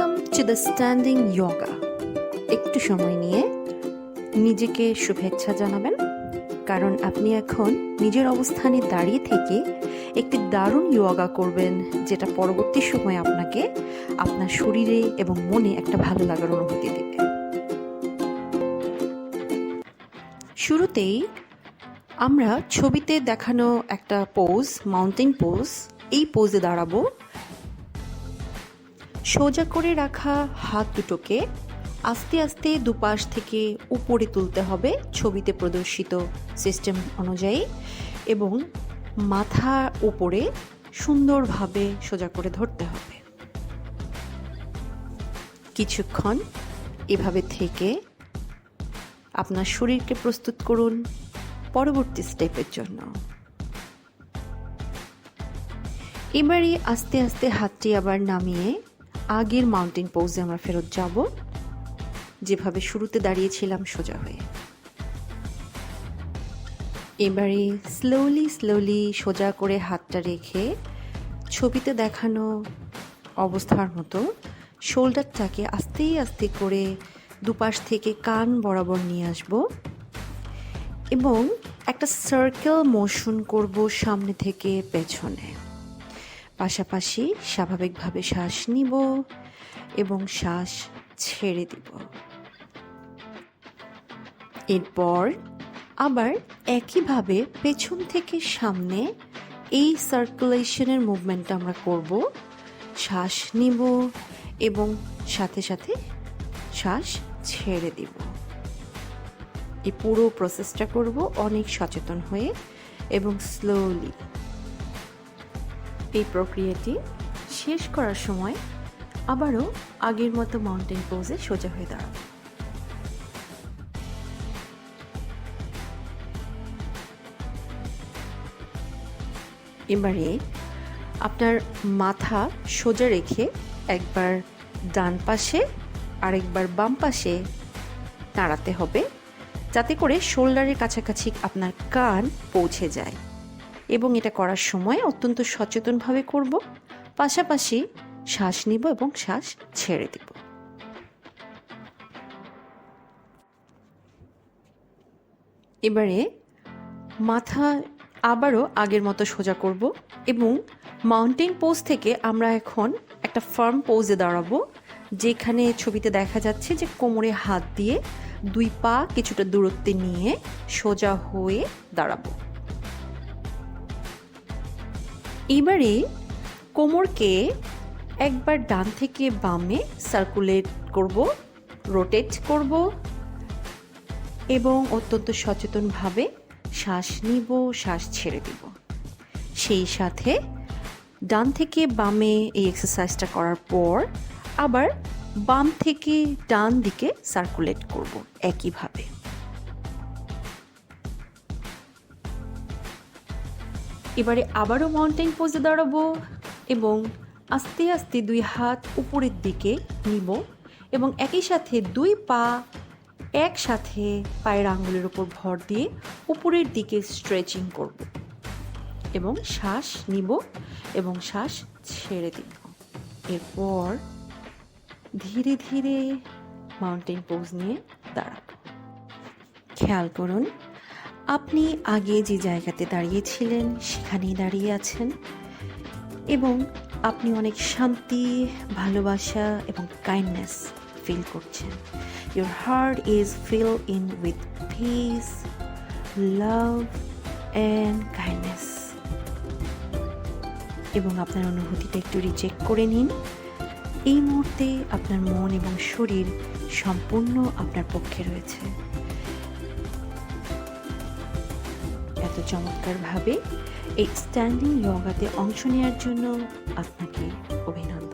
Two the standing yoga একটু সময় নিয়ে নিজেকে শুভেচ্ছা জানাবেন, কারণ আপনি এখন নিজের অবস্থানে দাঁড়িয়ে থেকে একটি দারুণ যোগা করবেন, যেটা পরবর্তী সময়ে আপনাকে আপনার শরীরে এবং মনে একটা ভালো লাগার অনুভূতি দেবে। শুরুতেই আমরা ছবিতে দেখানো একটা পোজ মাউন্টেন পোজ এই পোজে দাঁড়াবো। সোজা করে রাখা হাত দুটোকে আস্তে আস্তে দুপাশ থেকে উপরে তুলতে হবে ছবিতে প্রদর্শিত সিস্টেম অনুযায়ী এবং মাথা উপরে সুন্দরভাবে সোজা করে ধরতে হবে। কিছুক্ষণ এভাবে থেকে আপনার শরীরকে প্রস্তুত করুন পরবর্তী স্টেপের জন্য। এবারে আস্তে আস্তে হাতটি আবার নামিয়ে আগের মাউন্টেন পোজে আমরা ফেরত যাব, যেভাবে শুরুতে দাঁড়িয়েছিলাম সোজা হয়ে। এবারে স্লোলি স্লোলি সোজা করে হাতটা রেখে ছবিতে দেখানো অবস্থার মতো শোল্ডারটাকে আস্তে আস্তে করে দুপাশ থেকে কান বরাবর নিয়ে আসব এবং একটা সার্কেল মোশন করব সামনে থেকে পেছনে। পাশাপাশি স্বাভাবিকভাবে শ্বাস নিব এবং শ্বাস ছেড়ে দিব। এরপর আবার একইভাবে পেছন থেকে সামনে এই সার্কুলেশনের মুভমেন্টটা আমরা করব। শ্বাস নিব এবং সাথে সাথে শ্বাস ছেড়ে দিব। এই পুরো প্রসেসটা করব অনেক সচেতন হয়ে এবং স্লোলি এই প্রক্রিয়াটি শেষ করার সময় আবারও আগের মতো মাউন্টেন পোজে সোজা হয়ে দাঁড়াবো। এবারে আপনার মাথা সোজা রেখে একবার ডান পাশে, আরেকবার বাম পাশে দাঁড়াতে হবে, যাতে করে শোল্ডারের কাছাকাছি আপনার কান পৌঁছে যায়। এবং এটা করার সময় অত্যন্ত সচেতনভাবে করব। পাশাপাশি শ্বাস নিব এবং শ্বাস ছেড়ে দিব। এবারে মাথা আবারও আগের মতো সোজা করব এবং মাউন্টেন পোজ থেকে আমরা এখন একটা ফার্ম পোজে দাঁড়াবো, যেখানে ছবিতে দেখা যাচ্ছে যে কোমরে হাত দিয়ে দুই পা কিছুটা দূরত্বে নিয়ে সোজা হয়ে দাঁড়াবো। এবারে কোমরকে একবার ডান থেকে বামে সার্কুলেট করব রোটেট করব এবং অত্যন্ত সচেতনভাবে শ্বাস নিব, শ্বাস ছেড়ে দিব। সেই সাথে ডান থেকে বামে এই এক্সারসাইজটা করার পর আবার বাম থেকে ডান দিকে সার্কুলেট করব একইভাবে। এবারে আবারও মাউন্টেন পোজে দাঁড়াবো এবং আস্তে আস্তে দুই হাত উপরের দিকে নিব এবং একই সাথে দুই পা একসাথে পায়ের আঙুলের উপর ভর দিয়ে উপরের দিকে স্ট্রেচিং করব এবং শ্বাস নিব এবং শ্বাস ছেড়ে দিব। এরপর ধীরে ধীরে মাউন্টেন পোজ নিয়ে দাঁড়াব। খেয়াল করুন আপনি আগে যে জায়গাতে দাঁড়িয়েছিলেন, সেখানেই দাঁড়িয়ে আছেন। এবং আপনি অনেক শান্তি, ভালোবাসা এবং কাইন্ডনেস ফিল করছেন। Your heart is fill in with peace love and kindness এবং আপনার অনুভূতিটা একটু রিচেক করে নিন। এই মুহূর্তে আপনার মন এবং শরীর সম্পূর্ণ আপনার পক্ষে রয়েছে। এত চমৎকারভাবে এই স্ট্যান্ডিং যোগাতে অংশ নেওয়ার জন্য আপনাকে অভিনন্দন।